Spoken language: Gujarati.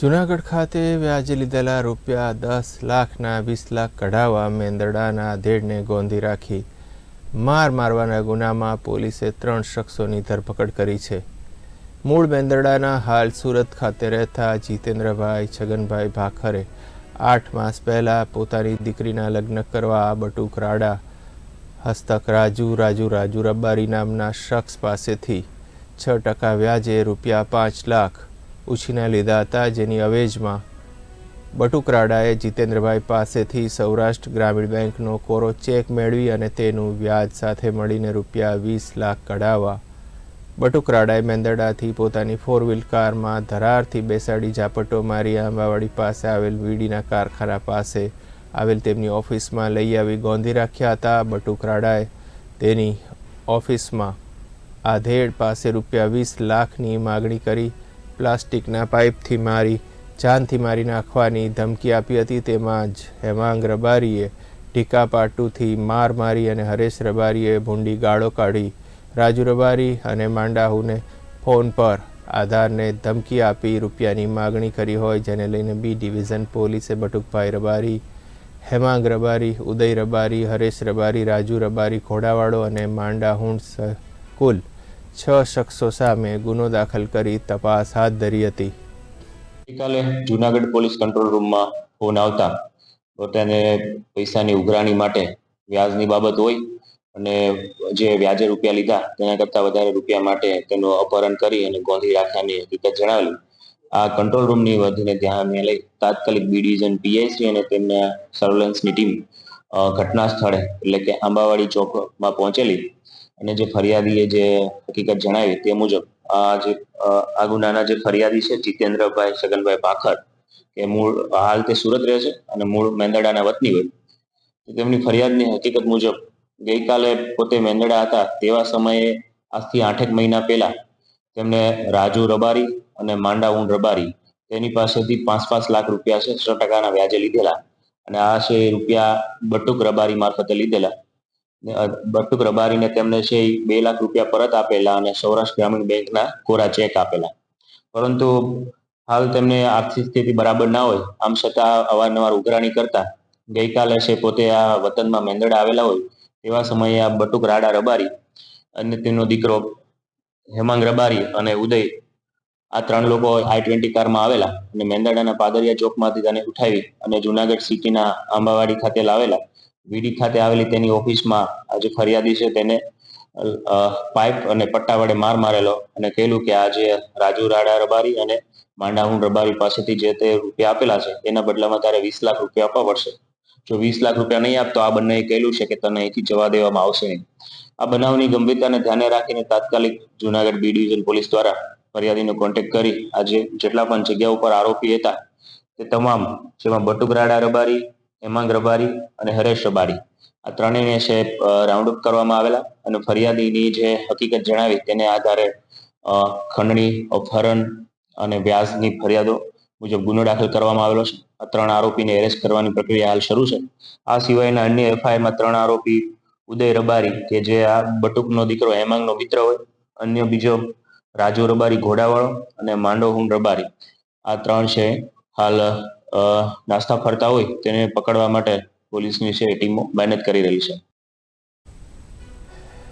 જુનાગઢ ખાતે વ્યાજે લીધેલા રૂપિયા દસ લાખના વીસ લાખ કઢાવવા મેંદરડાના ધેડને ગોંધી રાખી માર મારવાના ગુનામાં પોલીસે ત્રણ શખ્સોની ધરપકડ કરી છે. મૂળ મેંદરડાના હાલ સુરત ખાતે રહેતા જીતેન્દ્રભાઈ છગનભાઈ ભાખરે આઠ માસ પહેલાં પોતાની દીકરીના લગ્ન કરવા બટુક રાડા, હસ્તક રાજુ રાજુ રાજુ રબ્બારી નામના શખ્સ પાસેથી છ ટકા વ્યાજે રૂપિયા પાંચ લાખ ઉછીના લીધા હતા, જેની અવેજમાં બટુકરાડાએ જીતેન્દ્રભાઈ પાસેથી સૌરાષ્ટ્ર ગ્રામીણ બેંકનો કોરો ચેક મેળવી અને તેનું વ્યાજ સાથે મળીને રૂપિયા વીસ લાખ કઢાવવા. બટુકરાડાએ મેંદરડાથી પોતાની ફોર વ્હીલ કારમાં ધરારથી બેસાડી ઝાપટો મારી આંબાવાડી પાસે આવેલ વીડીના કારખાના પાસે આવેલ તેમની ઓફિસમાં લઈ આવી ગોંધી રાખ્યા હતા. બટુકરાડાએ તેની ઓફિસમાં આધેડ પાસે રૂપિયા વીસ લાખની માગણી કરી પ્લાસ્ટિકના પાઇપથી મારી, જાનથી મારી નાખવાની ધમકી આપી હતી તેમાં જ હેમાંગ રબારીએ ટીકા પાટુથી માર મારી અને હરેશ રબારીએ ભૂંડી ગાળો કાઢી. રાજુ રબારી અને માંડાહુને ફોન પર આધારને ધમકી આપી રૂપિયાની માગણી કરી હોય જેને લઈને બી ડિવિઝન પોલીસે બટુકભાઈ રબારી, હેમાંગ રબારી, ઉદય રબારી, હરેશ રબારી, રાજુ રબારી, ઘોડાવાળો અને માંડાહુણ હુંડ કુલ છ શખ્સો સામે ગુનો દાખલ કરી તપાસ હાથ ધરી હતી. ગઈકાલે જુનાગઢ પોલીસ કંટ્રોલ રૂમમાં ફોન આવતા પોતાને પૈસાની ઉઘરાણી માટે વ્યાજની બાબત હોય અને જે વ્યાજે રૂપિયા લીધા તેના કરતાં વધારે રૂપિયા માટે તેનું અપહરણ કરી અને ગોંધી રાખવાની હકીકત જણાવેલી. આ કંટ્રોલ રૂમની વધીને ધ્યાને લઈ તાત્કાલિક બી ડિવિઝન પીઆઈસી અને તેમના સર્વેલન્સની ટીમ ઘટના સ્થળે એટલે કે આંબાવાડી ચોકમાં પહોંચેલી અને જે ફરિયાદીએ જે હકીકત જણાવી તે મુજબ, આ જે આ ગુનાના જે ફરિયાદી છે, જીતેન્દ્રભાઈ છગનભાઈ ભાખર, કે મૂળ, હાલ તે સુરત રહે છે અને મૂળ મેંદડાના વતની હોય. તેમની ફરિયાદની હકીકત મુજબ, ગઈકાલે પોતે મેંદડા હતા તેવા સમયે આજથી આઠેક મહિના પહેલા તેમને રાજુ રબારી અને માંડાઉન રબારી તેની પાસેથી પાંચ પાંચ લાખ રૂપિયા છે, છ ટકાના વ્યાજે લીધેલા. અને આ છે રૂપિયા બટુક રબારી મારફતે લીધેલા. બટુક રબારીને તેમને છે બે લાખ રૂપિયા પરત આપેલા અને સૌરાષ્ટ્ર ગ્રામીણ બેંકના કોરા ચેક આપેલા. પરંતુ હાલ તેમને આર્થિક સ્થિતિ બરાબર ના હોય, આમ છતાં અવારનવાર ઉઘરાણી કરતા ગઈકાલે છે પોતે આ વતનમાં મેંદડા આવેલા હોય તેવા સમયે આ બટુક રાડા રબારી અને તેનો દીકરો હેમાંગ રબારી અને ઉદય આ ત્રણ લોકો આઈ ટ્વેન્ટી કારમાં આવેલા અને મેંદડાના પાદરિયા ચોકમાંથી તેને ઉઠાવી અને જુનાગઢ સિટીના આંબાવાડી ખાતે લાવેલા. વીડી ખાતે આવેલી તેની ઓફિસમાં આજે ફરિયાદી છે તેને પાઇપ અને પટ્ટા વડે માર મારેલો અને કહેલું કે આજે રાજુ રાડા રબારી અને માંડાહુણ રબારી પાસેથી જે તે રૂપિયા આપેલા છે એના બદલામાં તારે વીસ લાખ રૂપિયા આપવા પડશે. જો વીસ લાખ રૂપિયા નહીં આપતો, આ બંનેએ કહેલું છે કે તને અહીંથી જવા દેવામાં આવશે નહીં. આ બનાવની ગંભીરતાને ધ્યાને રાખીને તાત્કાલિક જુનાગઢ બી ડિવિઝન પોલીસ દ્વારા ફરિયાદીનો કોન્ટેક્ટ કરી આજે જેટલા પણ જગ્યા ઉપર આરોપી હતા તે તમામ, જેમાં બટુકરાડા રબારી હેમાંગ રબારી અને હરેશ રબારી. આ ત્રણેયને છે રાઉન્ડ અપ કરવામાં આવેલા અને ફરિયાદીની જે હકીકત જણાવી તેને આધારે ખંડણી, અપહરણ અને વ્યાજની ફરિયાદો મુજબ ગુનો દાખલ કરવામાં આવેલો છે. આ ત્રણ આરોપીને એરેસ્ટ કરવાની પ્રક્રિયા હાલ શરૂ છે. આ સિવાયના અન્ય એફઆઈઆરમાં ત્રણ આરોપી, ઉદય રબારી, કે જે આ બટુકનો દીકરો હેમાંગનો મિત્ર હોય. અન્ય બીજો રાજુ રબારી ઘોડાવાળો અને માંડોહુન રબારી. આ ત્રણ છે, હાલ નાસ્તા ફરતા હોય તેને પકડવા માટે પોલીસની છે ટીમો મહેનત કરી રહી છે.